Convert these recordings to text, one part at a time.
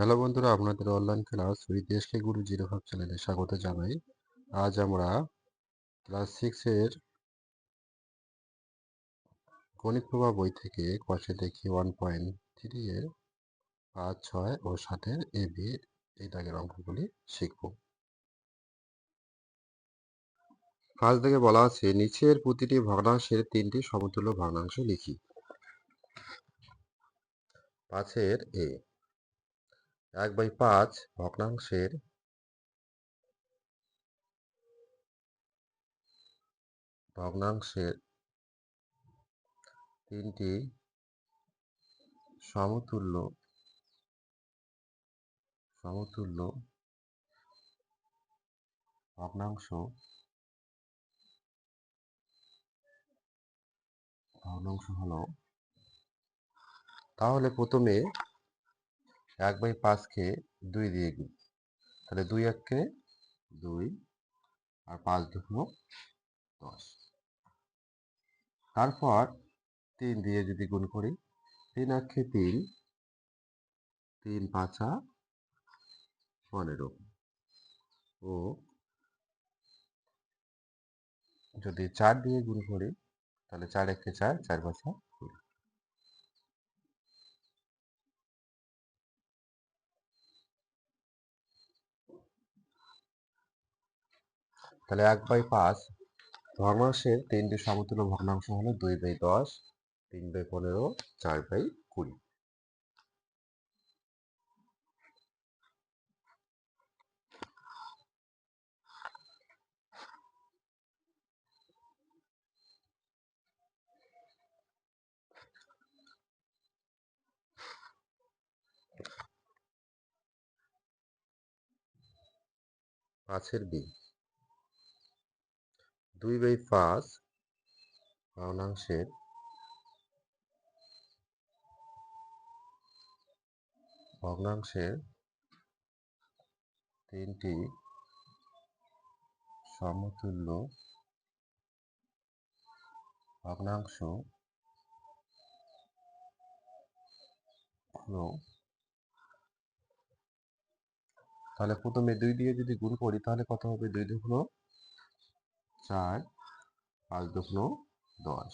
Hello বন্ধুরা, আপনাদের online class with SK Guru zero five চ্যানেলে স্বাগত জানাই। আজ আমরা ক্লাস সিক্সের গণিত প্রভা বই থেকে কষে দেখি ওয়ান পয়েন্ট থ্রি এর পাঁচ, ছয় ও সাতের এ বি এই দাগের অঙ্কগুলি শিখব। কাজ থেকে বলা আছে, নিচের প্রতিটি ভগ্নাংশের তিনটি সমতুল্য ভগ্নাংশ লিখি। পাঁচের এ এক বাই পাঁচ ভগ্নাংশের ভগ্নাংশের তিনটি সমতুল্য সমতুল্য ভগ্নাংশ ভগ্নাংশ হলো তাহলে প্রথমে এক বাই পাঁচ পাঁচকে দুই দিয়ে গুণ। তাহলে দুই এককে দুই আর পাঁচ দুগুণ দশ। তারপর তিন দিয়ে যদি গুণ করি, তিন একে তিন তিন পাঁচা পনেরো। ও যদি চার দিয়ে গুণ করি, তাহলে চার একে চার চার পাঁচা কুড়ি তাহলে এক বাই পাঁচ ভগ্নাংশের তিনটি সমতুল্য ভগ্নাংশ হলো দুই বাই দশ, তিন বাই পনেরো, চার বাই কুড়ি। পাঁচের বি। দুই বাই পাঁচ ভগ্নাংশের ভগ্নাংশের তিনটি সমতুল্য ভগ্নাংশ হলো। তাহলে প্রথমে দুই দিয়ে যদি গুণ করি, তাহলে কত হবে? দুই দুগুণ চার, পাঁচ দুগুণ দশ।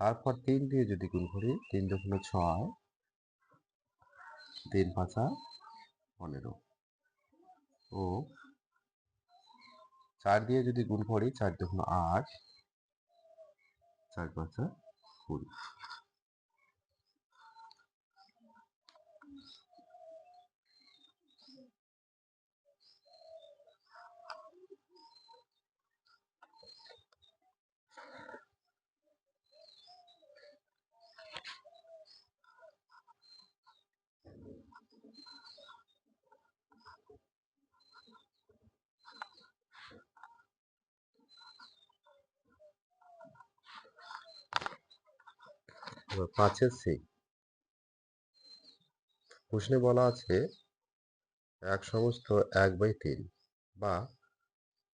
তারপর তিন দিয়ে যদি গুণ করি, তিন দুগুণ ছয়, তিন পাঁচা পনেরো। ও, চার দিয়ে যদি গুণ করি, চার দুগুণ আট, চার পাঁচা কুড়ি। পাঁচের সি প্রশ্নে বলা আছে, এক সমস্ত এক বাই তিন বা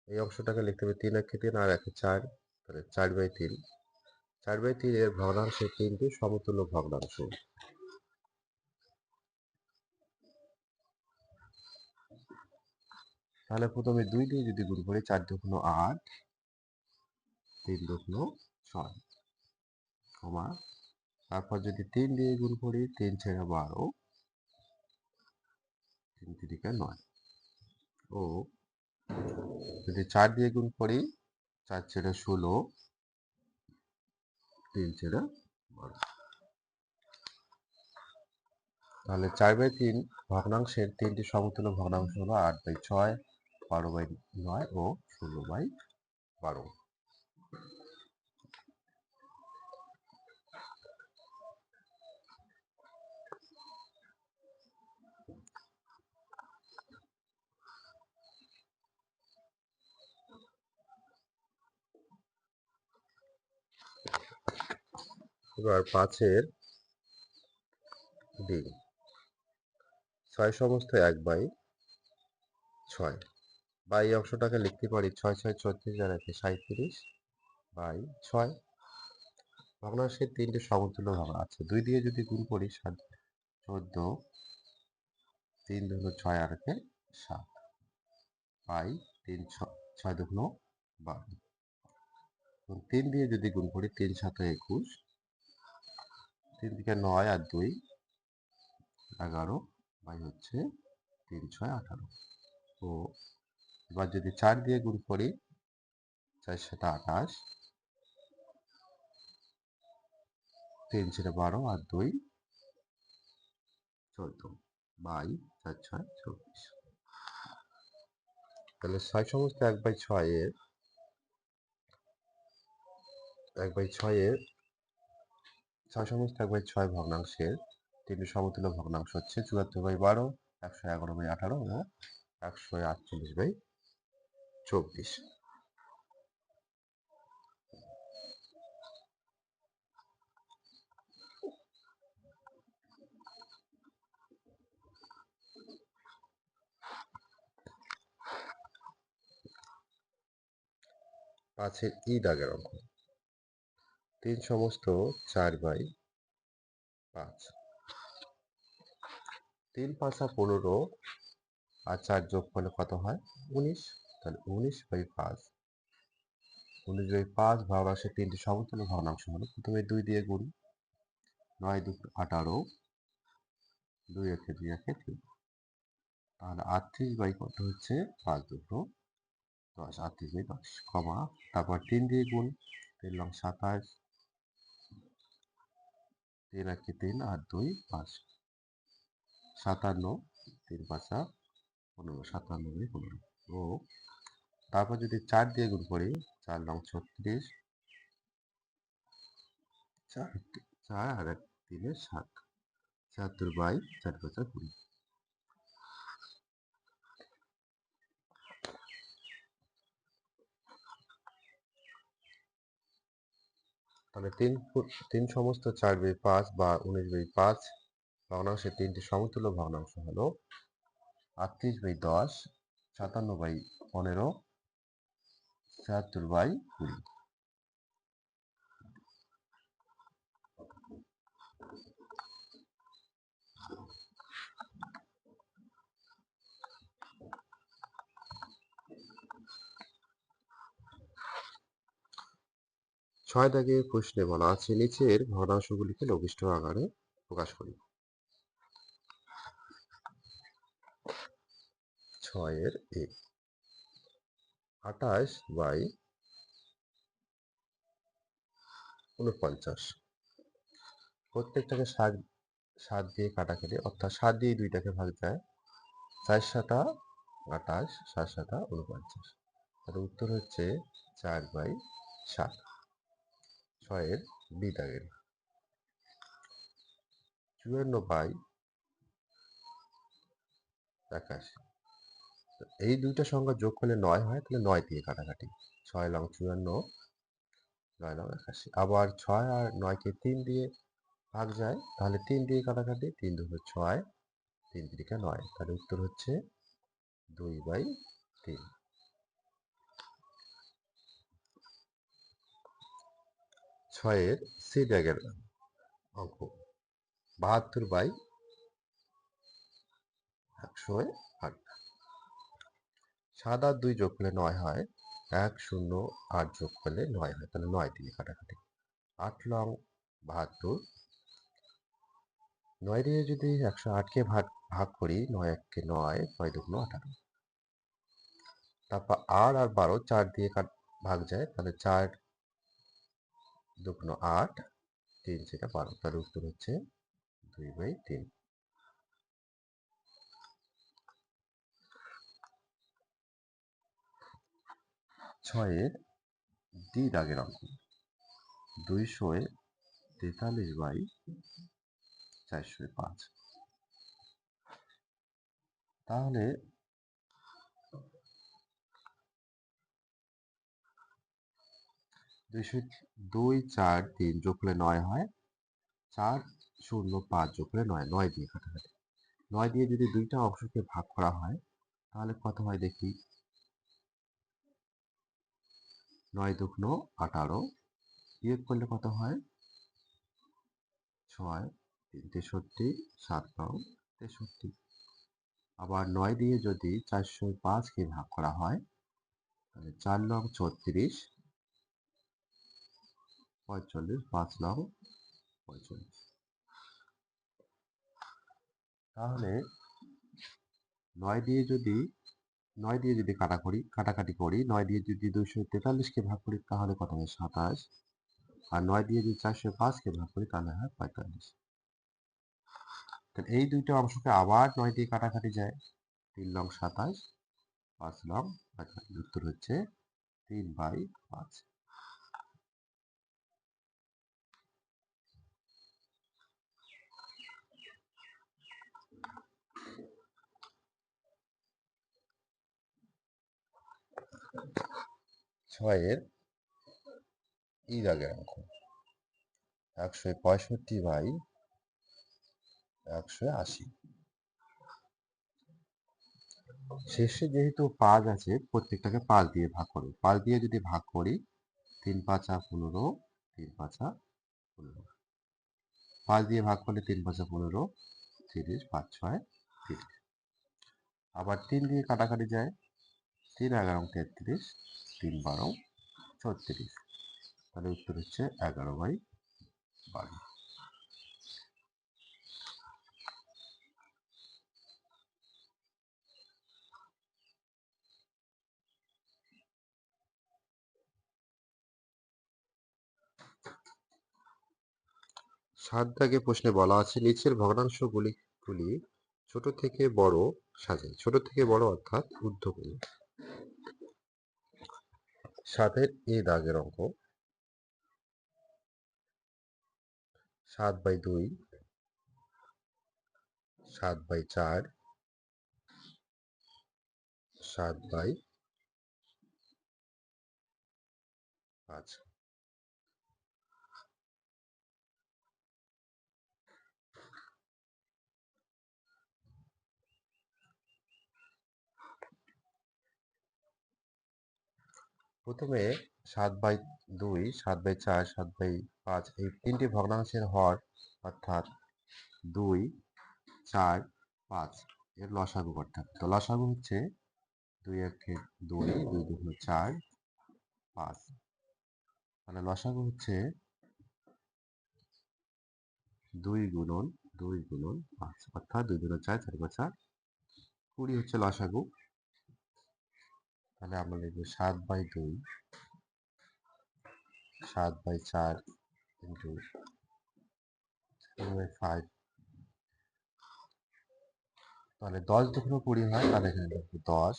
এই অংশটাকে লিখতে হবে তিন একে তিন আর একে চার, তাহলে চার বাই তিন। চার বাই তিন এর ভগ্নাংশে সমতুল্য ভগ্নাংশ। তাহলে প্রথমে দুই দিয়ে যদি গুণ করি, চার দুগুণ আট, তিন দুগুণ ছয়, কমা তারপর যদি তিন দিয়ে গুণ করি, তিন ছেড়ে বারো, তিন তিরিকা নয়। ও, যদি চার দিয়ে গুণ করি, চার ছেড়ে ষোলো, তিন ছেড়ে বারো। তাহলে চার বাই তিন ভগ্নাংশের তিনটি সমতুল্য ভগ্নাংশ হলো আট বাই ছয়, বারো বাই নয় ও ষোলো বাই বারো। এবার পাঁচের ডি ছয় সমস্ত এক বাই ছয়। বা এই অংশটাকে লিখতে পারি ছয় ছয়, ছত্রিশ আর একে সাঁত্রিশ বাই ছয়। ভগ্নাংশের তিনটে সমতুল্য ভাগ আছে। দুই দিয়ে যদি গুণ করি সাত, চোদ্দ, তিন দুগুণ ছয় আর একে সাত। পাই তিন ছয় দুগুণ বারো। তিন দিয়ে যদি গুণ করি তিন সাথে একুশ তিন দিকে নয় আর দুই এগারো বাই হচ্ছে তিন ছয় আঠারো। তো এবার যদি চার দিয়ে গুণ করি, চার সাথে আঠাশ, তিন ছেড়ে বারো আর দুই চোদ্দ বাই চার ছয় চব্বিশ। তাহলে ছয় সমস্ত এক বাই ছয়ের এক বাই ছয়ের ছয় সমস্ত এক বাই ছয় ভগ্নাংশের, তিনটি সমতুল্য ভগ্নাংশ হচ্ছে চুয়াত্তর বাই বারো, একশো এগারো বাই আঠারো ও একশো আটচল্লিশ বাই চব্বিশ। পাঁচের ই দাগের অঙ্ক। তিন সমস্ত চার বাই পাঁচ। তিন পাঁচা পনেরো আর চার যোগ করলে কত হয়? উনিশ। তাহলে উনিশ বাই পাঁচ। উনিশ বাই পাঁচ ভগ্নাংশের তিনটি সমতুল্য ভগ্নাংশ হলো। প্রথমে দুই দিয়ে গুণ। নয় দুটো আঠারো। দুই একে দুই একে তিন। তাহলে আটত্রিশ বাই কত হচ্ছে? পাঁচ দুটো দশ। আটত্রিশ বাই দশ কমা। তারপর তিন দিয়ে গুণ। তিন লং সাতাশ। তিন একে তিন আর দুই পাঁচ। সাতান্ন, তিন পাঁচা পনেরো, সাতান্ন দুই পনেরো। ও তারপর যদি চার দিয়ে গুণ করি, চার নং ছত্রিশ। চার চার আর এক তিনে সাত। ছিয়াত্তর বাই চার পাঁচা কুড়ি। তাহলে তিন তিন সমস্ত চার বাই পাঁচ বা উনিশ বাই পাঁচ ভগ্নাংশের তিনটি সমতুল্য ভগ্নাংশ হলো আটত্রিশ বাই দশ, সাতান্ন বাই পনেরো, ছিয়াত্তর বাই কুড়ি। ছয় দাগে প্রশ্নে বলা আছে, নিচের ভগ্নাংশগুলিকে লঘিষ্ঠ আকারে প্রকাশ করি ছয়ের এ আঠাশ বাই উনপঞ্চাশ প্রত্যেকটাকে সাত সাত দিয়ে কাটাকাটি অর্থাৎ সাত দিয়ে দুইটাকে ভাগ যায় চার সাতা আঠাশ, সাত সাতা উনপঞ্চাশ তার উত্তর হচ্ছে চার বাই সাত। ছয়ের বি দাগের চুয়ান্ন বাই একাশি। এই দুইটা সংখ্যা যোগ করলে নয় হয়, তাহলে নয় দিয়ে কাটাকাটি। ছয় লং চুয়ান্ন, নয় লং একাশি। আবার ছয় আর নয়কে তিন দিয়ে ভাগ যায়, তাহলে তিন দিয়ে কাটাকাটি, তিন দুটো ছয়, তিন তিরিকা নয়। তাহলে উত্তর হচ্ছে দুই বাই তিন। ছয়ের সি ড্যাগের অঙ্ক। বাহাত্তর বাই একশো আট। সাত আর দুই যোগ করলে নয় হয়, এক শূন্য আট যোগ করলে নয় হয়, তাহলে নয় দিয়ে কাটাকাটি। আট লং বাহাত্তর। নয় দিয়ে যদি একশো আটকে ভাগ ভাগ করি, নয় এককে নয় নয় দুগুণ আঠারো। তারপর আট আর বারো, চার দিয়ে কাট, ভাগ যায়, তাহলে চার দুগুণ আট তিন সেটা বারো তার উত্তর হচ্ছে দুই বাই তিন। ছয়ের দ্বি দাগের অঙ্ক। দুইশো তেতাল্লিশ বাই চারশো পাঁচ। তাহলে দুইশো দুই, চার, তিন যোগ করলে নয় হয়। চার, শূন্য, পাঁচ যোগ করলে নয়। নয় দিয়ে কাটাকাটি নয় দিয়ে যদি দুইটা অংশকে ভাগ করা হয়, তাহলে কত হয় দেখি? নয় দুগ্ন আঠারো বিয়োগ করলে কত হয়? ছয়, তিন তেষট্টি, সাত নং তেষট্টি। আবার নয় দিয়ে যদি চারশো পাঁচকে ভাগ করা হয়, তাহলে চার নং ছত্রিশ পঁয়তাল্লিশ, পাঁচ নং পঁয়তাল্লিশ। তাহলে নয় দিয়ে যদি, নয় দিয়ে যদি কাটা করি, কাটাকাটি করি, নয় দিয়ে যদি দুশো তেতাল্লিশকে ভাগ করি, তাহলে কত হয়? সাতাশ। আর নয় দিয়ে যদি চারশো পাঁচকে ভাগ করি, তাহলে হয় পঁয়তাল্লিশ। এই দুইটা অংশকে আবার নয় দিয়ে কাটাকাটি যায়। তিন লং সাতাশ, পাঁচ লং পঁয়তাল্লিশ উত্তর হচ্ছে তিন বাই পাঁচ। ছয়ের ই দাগের অঙ্ক। একশো পঁয়ষট্টি বাই একশো আশি। শেষে যেহেতু পাঁচ আছে, প্রত্যেকটাকে পাঁচ দিয়ে ভাগ করব পাঁচ দিয়ে যদি ভাগ করি, তিন পাঁচা পনেরো, তিন পাঁচা পনেরো। পাঁচ দিয়ে ভাগ করলে তিন পাঁচা পনেরো, তিরিশ, পাঁচ, ছয়, তিরিশ। আবার তিন দিয়ে কাটাকাটি যায়, তিন এগারো, তেত্রিশ তিন বারো, ছত্রিশ। তাহলে উত্তর হচ্ছে এগারো বাই বারো। সাত দাগে প্রশ্নে বলা আছে, নিচের ভগ্নাংশগুলি, গুলি ছোট থেকে বড় সাজে ছোট থেকে বড় অর্থাৎ ঊর্ধ্বক্রমে সাতের এ দাগের অঙ্ক। সাত বাই দুই। সাত বাই চার। সাত বাই পাঁচ। প্রথমে সাত বাই দুই, সাত বাই চার, সাত বাই পাঁচ এই তিনটি ভগ্নাংশের হর অর্থাৎ দুই, চার, পাঁচ এর লসাগু করতে হবে তো লসাগু হচ্ছে দুই একে দুই দুই দুগুণ চার, পাঁচ। তাহলে লসাগু হচ্ছে দুই গুণন দুই গুণন পাঁচ। অর্থাৎ দুই দুগুণ চার চার পাঁচা কুড়ি হচ্ছে লসাগু। তাহলে আমরা লিখব সাত বাই দুই, সাত বাই চার ইন্টু ফাইভ তাহলে দশ দুগুণ কুড়ি হয়, তাহলে এখানে লিখব দশ,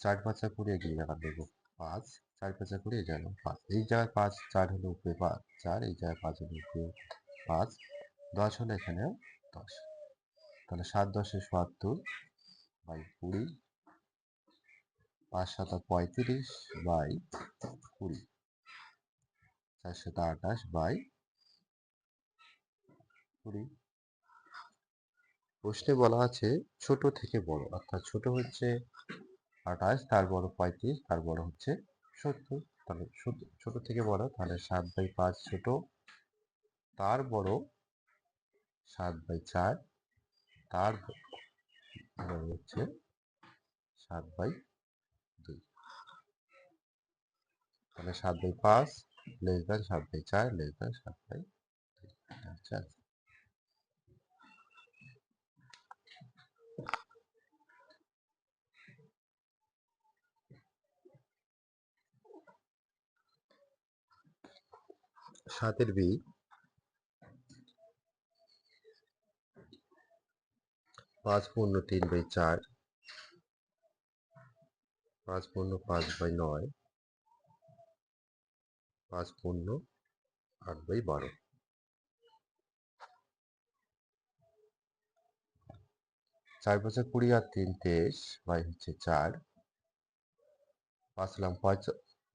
চার পাঁচা কুড়ি এগিয়ে জায়গা দেবো পাঁচ, চার পাঁচা কুড়ি এই জায়গায় পাঁচ, এই জায়গায় পাঁচ, চার হলো উপরে পাঁচ চার, এই জায়গায় পাঁচ হলো উপরে পাঁচ, দশ হলো এখানেও দশ, তাহলে সাত দশে সত্তর বাই কুড়ি পাঁচ সাত পঁয়ত্রিশ বাই কুড়ি। চার সাত আঠাশ বাই কুড়ি। প্রশ্নে বলা আছে ছোট থেকে বড়, অর্থাৎ ছোট হচ্ছে আঠাশ, তার বড় পঁয়ত্রিশ, তার বড় হচ্ছে সত্তর। তাহলে ছোট থেকে বড়, তাহলে সাত বাই পাঁচ ছোট, তার বড় সাত বাই চার, তার বড় হচ্ছে সাত বাই দুই। তাহলে সাত বাই পাঁচ, লেস দেন সাত বাই চার, লেস দেন সাত দুই আচ্ছা সাতের বি। পাঁচ পূর্ণ তিন বাই চার। পাঁচ পূর্ণ পাঁচ বাই নয়। পাঁচ পূর্ণ আট বাই বারো। চার বছর কুড়ি আর তিন তেইশ বাই হচ্ছে চার। পাঁচ লাম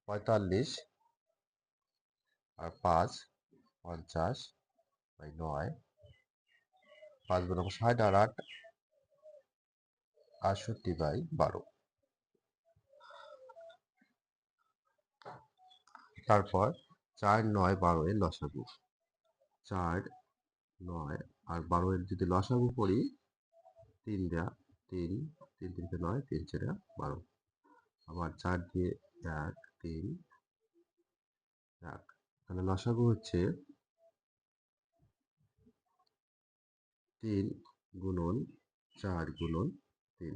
পঁয়তাল্লিশ আর পাঁচ পঞ্চাশ বাই নয়। পাঁচ বনাম ষাট আর আট, আটষট্টি বাই বারো। তারপর চার নয় বারো এর লসাগু। চার নয় আর বারো এর যদি লসাগু করি, তিন দেয়া, তিন তিন তিনটে নয়, তিন চারে বারো। আবার চার দিয়ে এক, তিন, এক। তাহলে লসাগু হচ্ছে তিন গুণন চার গুণন তিন।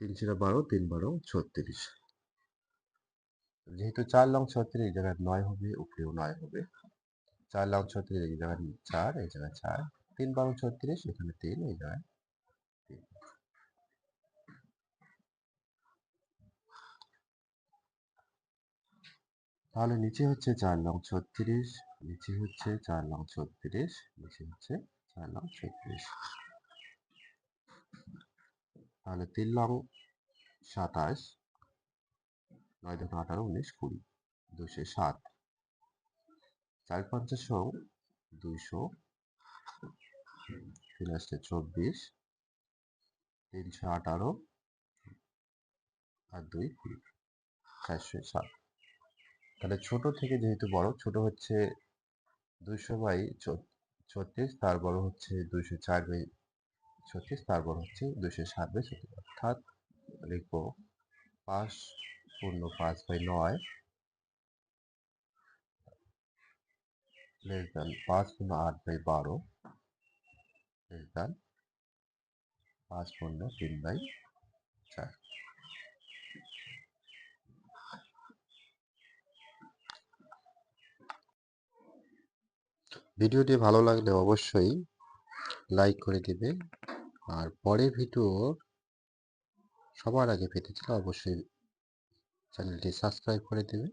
তিন ছিল বারো, তিন বারো, ছত্রিশ। যেহেতু চার লং ছত্রিশ, এই জায়গায় নয় হবে, উপরেও নয় হবে। চার লং ছত্রিশ, এই জায়গায় চার, এই জায়গায় চার। তিন বারো ছত্রিশ, এখানে তিন, এই জায়গায় তিন। তাহলে নিচে হচ্ছে চার লং ছত্রিশ, নিচে হচ্ছে চার লং ছত্রিশ, নিচে হচ্ছে চার লং ছত্রিশ। তাহলে তিন লং সাতাশ, নয় দুটো আঠারো, উনিশ, কুড়ি দুশো সাত। চার পঞ্চাশো দুইশো, তিন আসছে চব্বিশ, তিনশো আঠারো, আর দুই কুড়ি, চারশো সাত। তাহলে ছোট থেকে যেহেতু বড়, ছোট হচ্ছে দুইশো বাই ছত্রিশ, তার বড় হচ্ছে দুইশো চার বাই ছত্রিশ তার বড় হচ্ছে দুইশো সাত ছত্রিশ। অর্থাৎ লিখব পাঁচ পূর্ণ পাঁচ বাই নয়। লেস দেন পাঁচ পূর্ণ আট বাই বারো। লেস দেন পাঁচ পূর্ণ তিন বাই চার। ভিডিওটি ভালো লাগলে অবশ্যই লাইক করে দিবে। আর পরের ভিডিও সবার আগে পেতে চাইলে অবশ্যই চ্যানেলটি সাবস্ক্রাইব করে দেবে